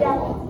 ค่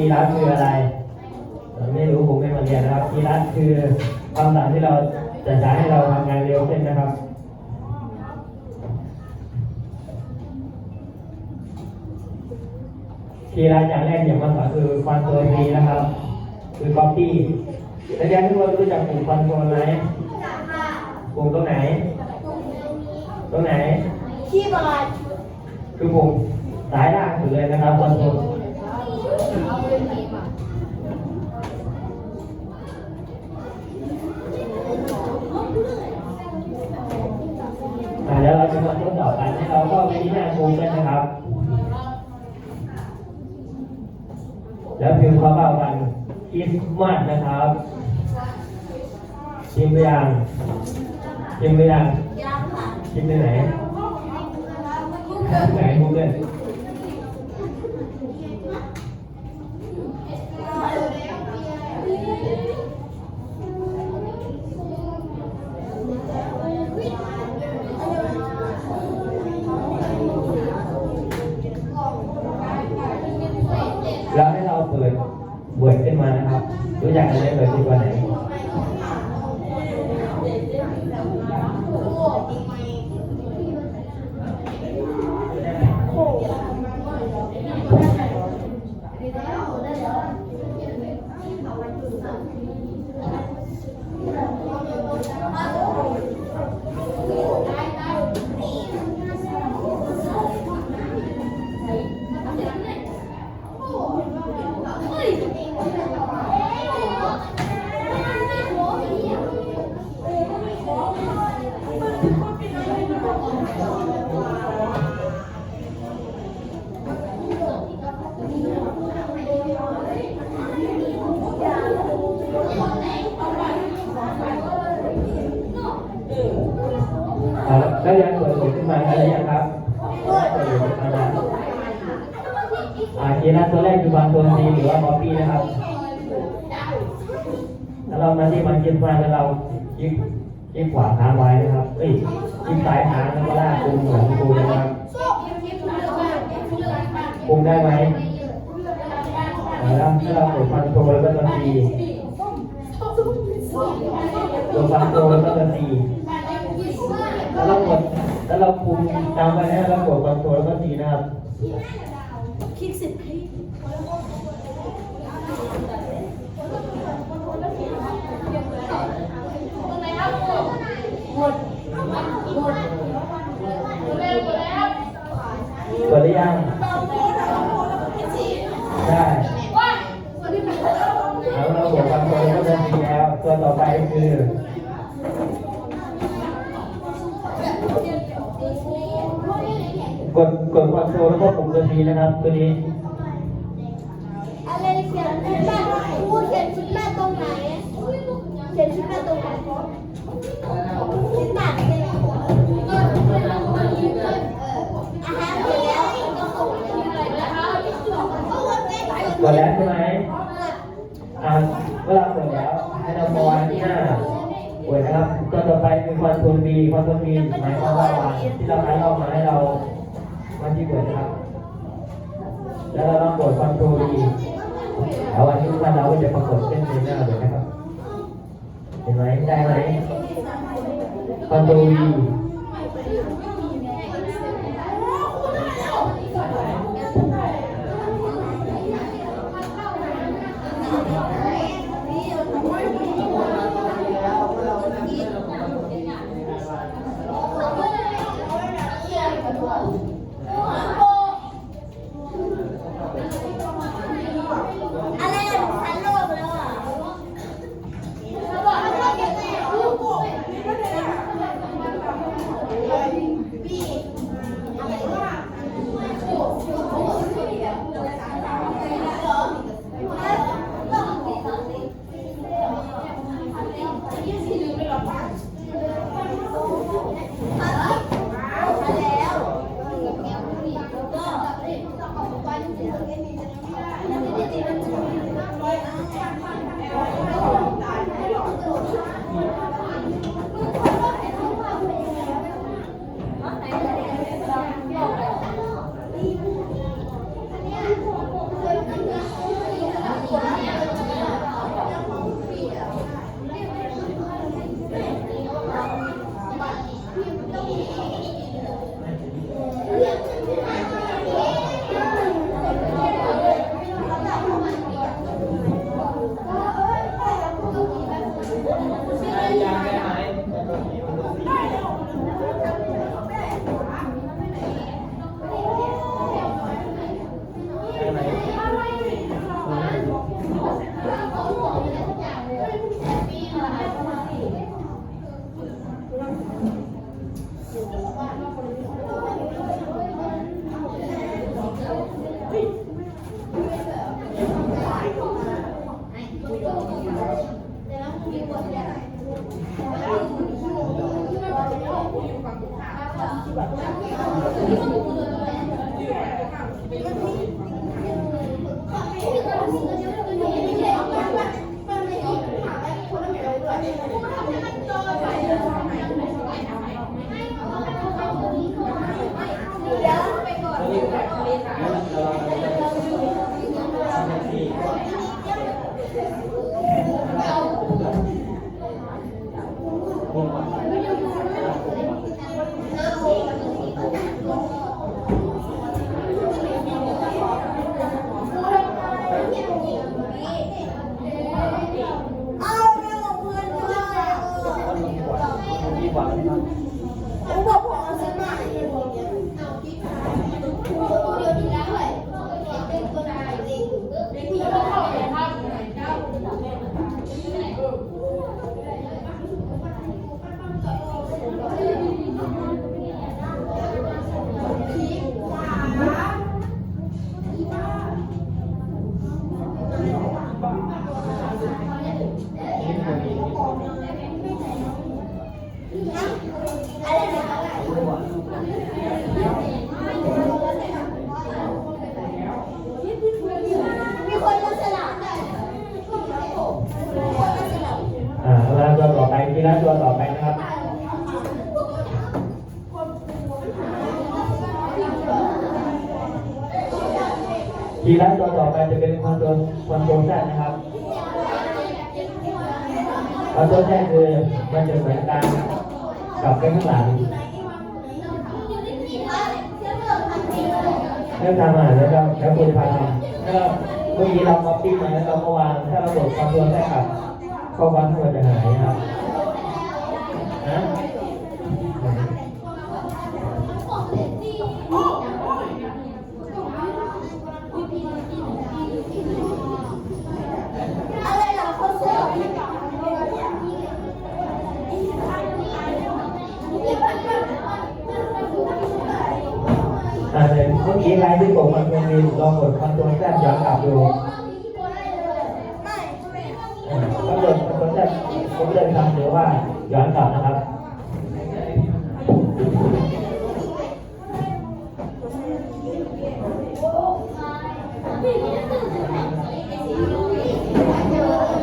ครับกีฬาคืออะไรเราไม่รู้ผมไม่มาเรียนนะครับกีฬาคือคำสั่งที่เราจะใช้ให้เราทำงานเร็วขึ้นนะครับกีฬาอย่างแรกอย่างมาสอนคือคอนโทรลทีนะครับ คือ copy นักเรียนทุกคนรู้จักกลุ่มคอนโทรลไหมกลุ่มตรงไหนตรงไหนที่บอร์ดคือปุ่มสายล่างสุดเลยนะครับคอนโทรล อ่าแล้วเราจะมาทดสอบกันให้เราเข้าไปที่หน้าครูกันนะครับ แล้วพิมพ์เข้าเป้ากันคริสต์มาสนะครับพิมพ์ไปยังพิมพ์ไปยังยังค่ะพิมพ์ไปไหนไหนพูดเลยแล้วให้เราเปิดเวิร์ดขึ้นมานะครับ รู้จักกันไหมเปิดที่ตัวไหน ครับแล้วยังเปิดเผยขึ้นมาแล้วหรือยังครับเปิดเผยขึ้นมาแล้วอ่าคีย์ลัดตัวแรกคือ บางตัวซีหรือว่า copy นะครับแล้วเรามาที่มันเก็บไฟแล้วเราคลิกคลิกขวาค้างไว้นะครับเอ้ยคลิกซ้ายค้างแล้วก็ลากปุ่มเหมือนครูนะครับปุ่มได้ไหมแล้วถ้าเรากดคอนโทรลแล้วก็ตัว C กดคอนโทรลแล้วก็ตัว C แล้วเรากดแล้วเราคุมตามไปนะเรากดคอนโทรลแล้วก็ทีนะครับ คลิกสิบคลิกหมดหมดกดหรือยังได้แล้วเรากดคอนโทรลแล้วก็ทีแล้ว ตัวต่อไปคือ ก ดกดคอนโทรลแล้วก็ปุ่มตัวทีนะครับ ตัวนี้ อะไรเขียนชุดแม่พูดเขียนชุดแม่ตรงไหนเขียนชุดแม่ตรงไหนชุดแม่เป็นอาหารเสร็จแล้วก็ส่งเลยนะคะกดแล้วใช่ไหมอ่าเวลาเปิดแล้วให้เรามองที่หน้าป่วยนะครับตัวต่อไปคือคอนโทรลบีคอนโทรลบีหมายความว่าที่เราให้เรามาให้เรา มาที่ป่วยนะครับ แล้วเราลองกดคอนโทรลดีแล้ววันนี้ทุกท่านเราก็จะปรากฏเส้นในหน้าเลยนะครับ เห็นไหมได้ไหมคอนโทรลี Dios. เรื่องทำอาหารนะครับแล้วคุณพาทำถ้าเมื่อกี้เราคัปปิ้งมาแล้วเราก็วางถ้าเรากดคอนโทรลแซดครับก็วางทั้งหมดจะหายครับนะ อะไรเหรอเขาเสิร์ฟ อ่าเดี๋ยวเมื่อ กี้ไลน์ที่ผมมันมีลองกดคอนโทรลแทบย้อนกลับดูไม่อ่าก็กดคอนโทรลแทบผมเลยทำหรือว่าย้อนกลับนะครับ เจอ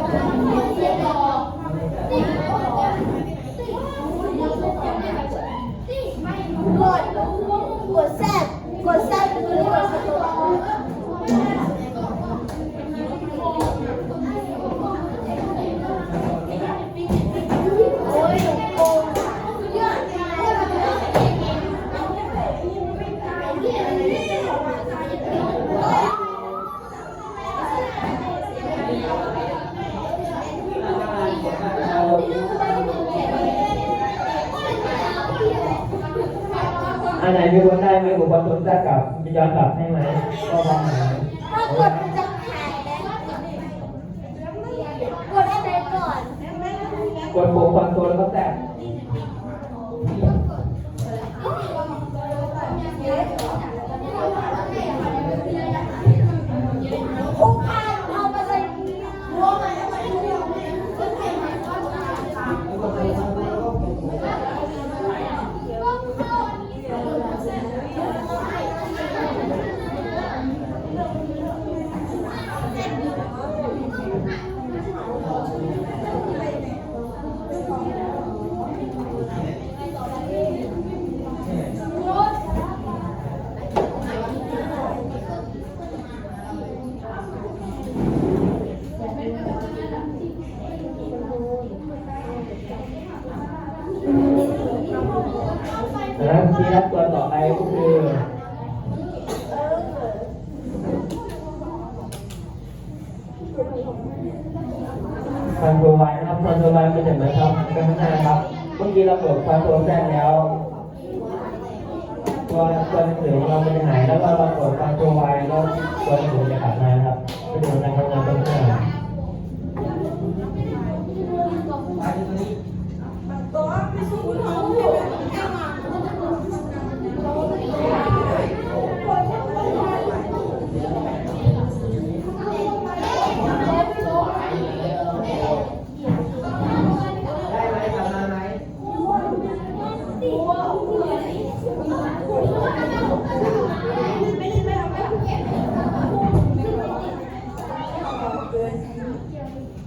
อันไหนมีคนได้ไหมอุปกรณ์จะกลับย้อนกลับให้ไหมก็พร้อมหา ถ้ากดมันจะหายแล้วกดอะไรก่อน กดปุ่ มคอนโทรลแล้วก็แตะ คุกคามเอาไปเลยรวมมาแล้วมันนะทีรับตัวต่อไปก็คือ คอนโทรลไว้นะครับคอนโทรลไว้มันจะเหมือนครับเป็นข้างหน้าครับ เมื่อกี้เราปลดคอนโทรลแซดแล้วตัวตัวหนังสือของเรามันจะหายแล้วเราเราปลดคอนโทรลไว้แล้วตัวหนังสือจะกลับมาครับเป็นการทำงานเป็นครับ ค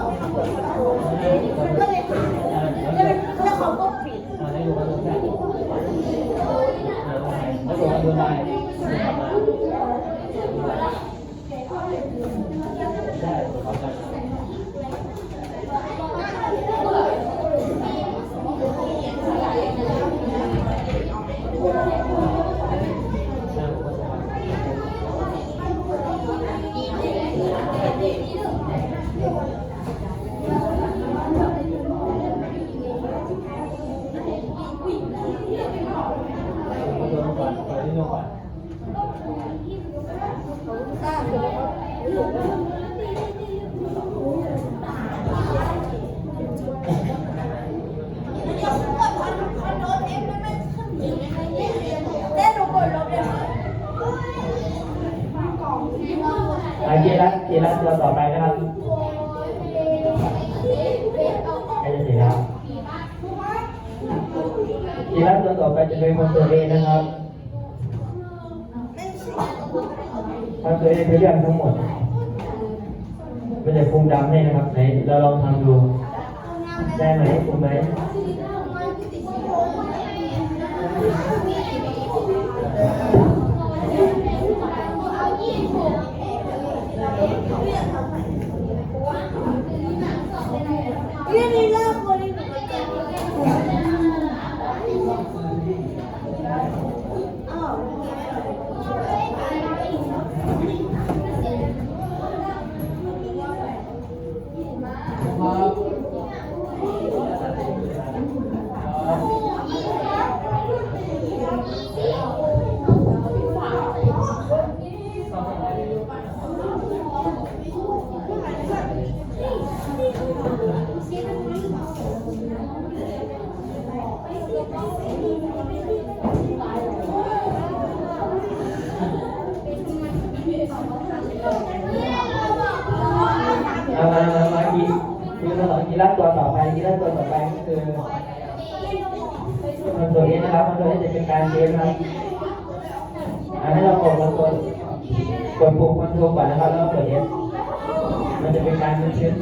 これ。 เล่นดูกดลบเลยอากีรัตกีรัตตัวต่อไปนะครับใครจะสีครับกีรัตตัวต่อไปจะเป็นคอนโทรลเอนะครับคอนโทรลเอคือเรื่องทั้งหมดมันจะปรุงดำให้นะครับไหนเราลองทำดูได้ไหมปรุงไหม เรื่องนี้เลิกคนนี้เหมือนกันอ้าว เอามามามากีคือมาสอนกีฬา ตัวต่อไปกีฬาตัวต่อไปก็คือมันตัวนี้นะครับมันตัวนี้จะเป็นการเซฟนะครับให้เรากดมันตัวกดปุ่มคอนโทรลก่อนนะครับแล้วกดเอสมันจะเป็นการบันทึก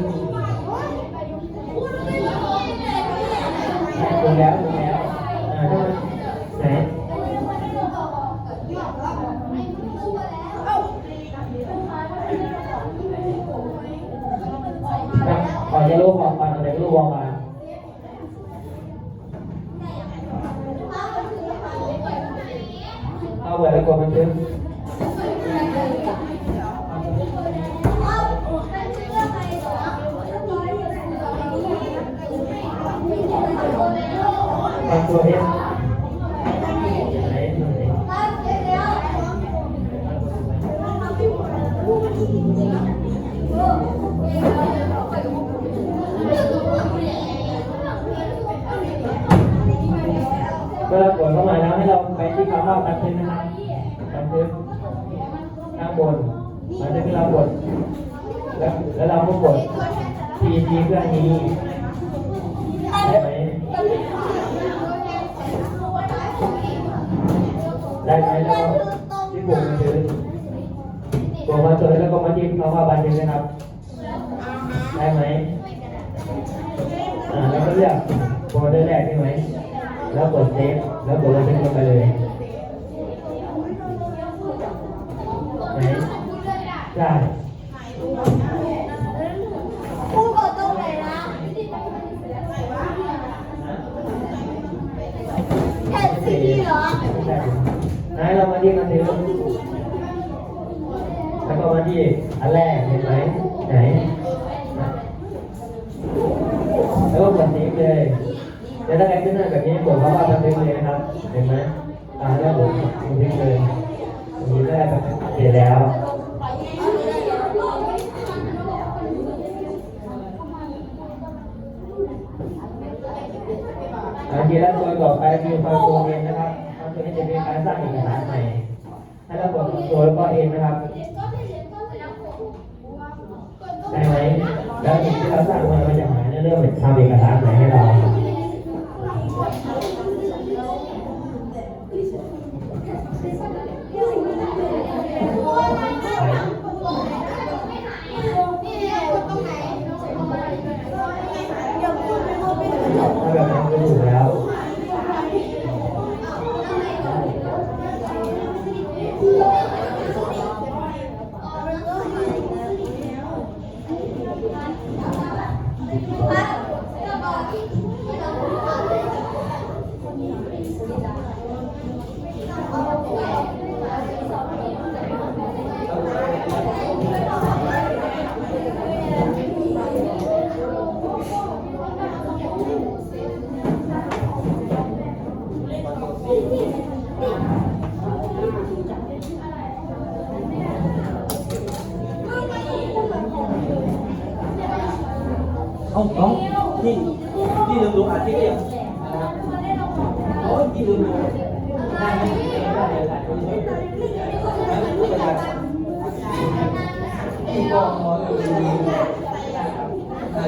ใช่ดูแล้วดูแล้วอ่าถ้ามันไหนครับขอจะรู้บอกก่อนเอาแต่รู้บอกมาเอาไว้แล้วกดบันทึก บางตัวเนี้ยไหนไหน เวลากดเข้ามาแล้วให้เราไปที่คำว่าบันทึกนะครับบันทึกข้างบนมันจะเป็นเรากดแล้วแล้วเราก็กดทีทีเพื่อนี้ได้ไหมได้ไหมแล้วก็ที่ปุ่มบันทึกปุ่มบันทึกแล้วก็มาที่คำว่าบันทึกนะครับ ได้ไหมอ่าแล้วก็เลือกโฟลเดอร์แรกใช่ไหม แล้วกดเซฟแล้วกดบันทึกลงไปเลยไหนใช่คู่กดตรงไหนนะแค่สีเหรอไม่ใช่ไหนเรามาที่บันทึกแล้วก็มาที่อันแรกเห็นไหมไหนแล้วก็กดเซฟเลย แล้วถ้าใครขึ้นหน้าแบบนี้กดคำว่าบันทึกเลยนะครับ เห็นไหมอ่าแล้วผมบันทึกเลยอันนี้ได้แบเสร็จแล้วอาทีละตัวต่อไปคือคอนโทรลเองนะครับคอนโทรลนี้จะเป็นการสร้างเอกสารใหม่ให้เรากดคอนโทรลแล้วก็เองนะครับใช่ไหมแล้วสิ่งที่เราสร้างมันจะหายในเรื่องทำเอกสารใหม่ให้เรา ถ้าแบบนั้นก็ถูกแล้ว เอาเอาที่ที่ลืมดูอาทิตย์เนี่ยโอ้ยที่ลืมดูได้ไหมได้ได้ได้ที่กองมอลืมดู เอ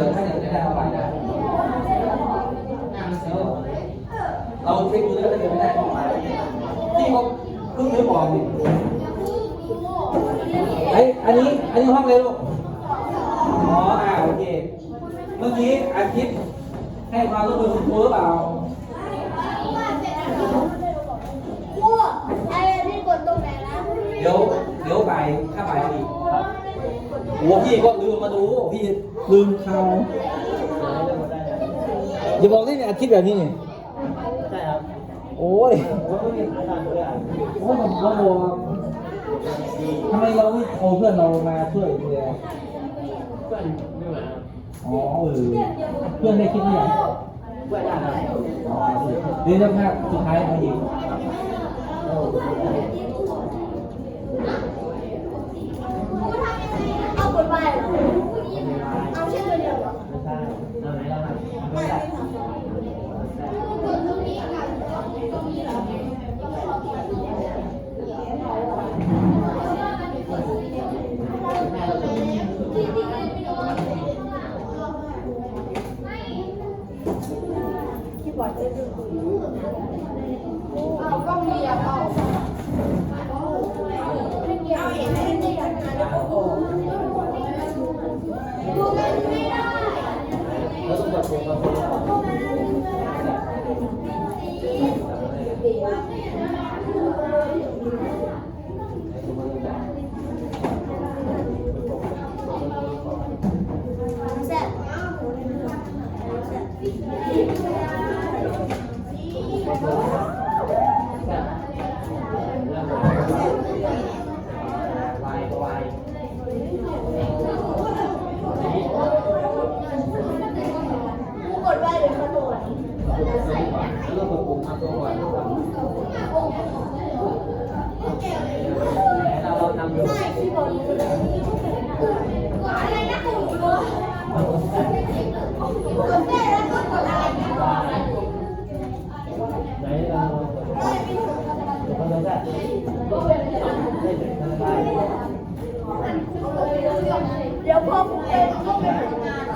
อถ้าอยากจะได้เอาไปได้เราเช็คดูแล้วถ้าเกิดไม่ได้ออกมาที่เขาเพิ่งนึกออกนี่ไออันนี้ อันนี้ห้องเลยลูก อ๋ออ่าโอเค เมื่อกี้อาทิตย์ให้ความร่วมมือคุณครูหรือเปล่า คู่ไอ้ที่กดตรงไหนนะเดี๋ยวเดี๋ยวบ่ายถ้าบ่ายอีกไโอ้พี่ก็ลืมมาดูพี่ลืมข่าวอย่าบอกนี่เนี่ยคิดแบบนี้เนี่ยใช่ครับ โอ้ยผมไม่มีอาจารย์เลยอะโอ้ยมันเราบอกทำไมเราไม่โทรเพื่อนเรามาช่วยดูแลเพื่อนไม่มาครับอ๋อเออเพื่อนได้คิดหรือยังเพื่อ นได้ครับเดี๋ยวเรื่องภาพสุดท้ายมาอีกเอากดไปเหรอเอาแค่ตัวเดียวเหรอไม่ใช่เอาไหนเราทำไม่ได้กดตรงนี้กับตรงนี้เหรอ ที่บอร์ดได้ดูเอาก็มีอะเอาไม่เกี่ยวเห็นไม่ได้ยังไงแล้วก็โอ้ดูมันไม่ได้ แล้วต้องแบบโปรโมท แซ่บ วายก็วาย ผู้กดไว้หรือขนวด แล้วก็กดปุ่มทำตัวก่อนเราเราทำอยู่ ใช่ที่บอร์ดรู้เลยอะไรนะกดรู้กดได้แล้วก็กดอะไรนะ ไหนเราคนเราได้ได้ถึงทางได้ เดี๋ยวพ่อผมเองก็ไปทำงานเ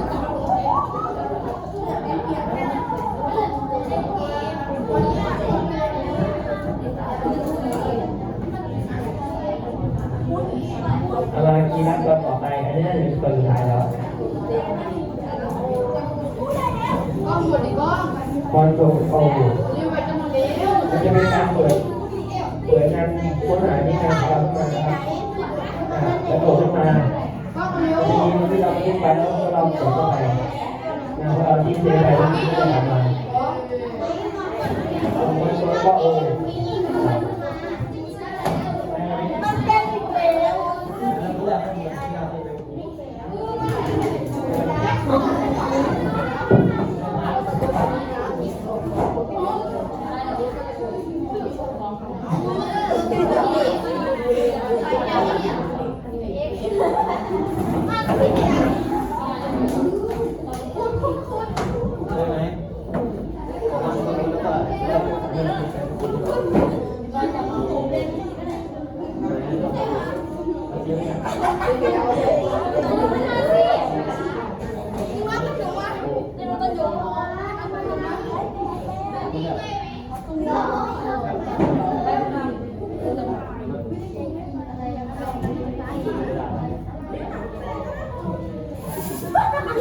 อามากีนัดตัวต่อไปอันนี้เป็นตัวสุดท้ายแล้วกล้องหมดดิกล้องบอลโจโอ้รีบไปจะหมดแล้วจะเป็นการเปิดเปิดงานค้นหาที่งานทำมาครับอ่ากระโดดขึ้นมา กล้องเร็ว ทีนี้ที่เราทิ้งไป แล้วเรากดเข้าไปนะเราที่เสียไปแล้วมันก็จะกลับมา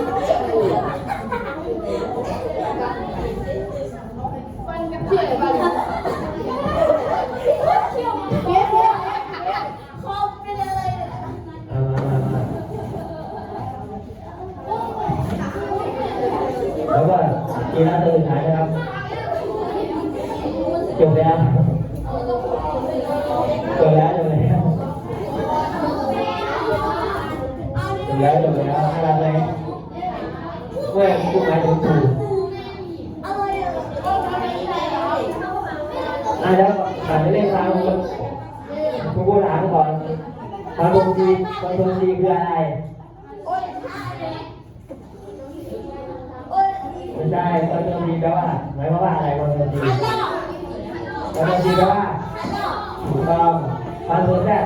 Oh, อะไรฟังตรงทีฮัลโหลฟังตรงทีแปลว่าถูกต้องฟังตรงแรก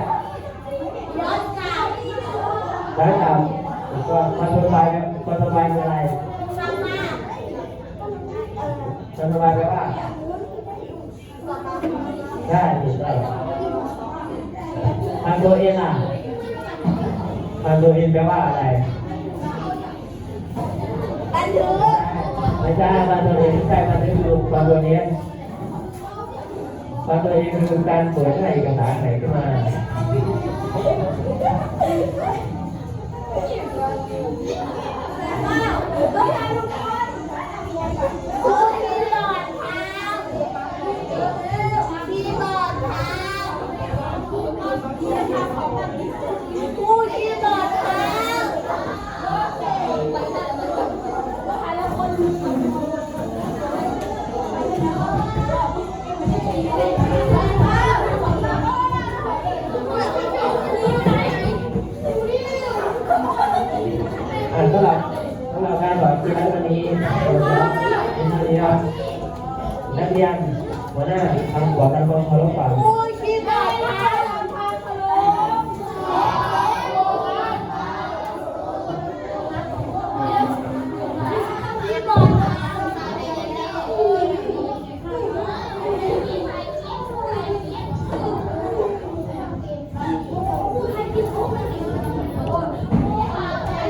ย้อนกลับแล้วทำถูกต้องฟังตรไปฟังตรไปคืออะไรฟังมาฟังตรงไปแปลว่าใช่ถูกต้องฟังตัวเองอะฟังตัวเองแปลว่าอะไรบันทึก ไม่ใช่มาตัวเองใช่มาตัวคือมาตัวนี้มาตัวเองคือการเปิดให้เอกสารไหนขึ้นมาเครู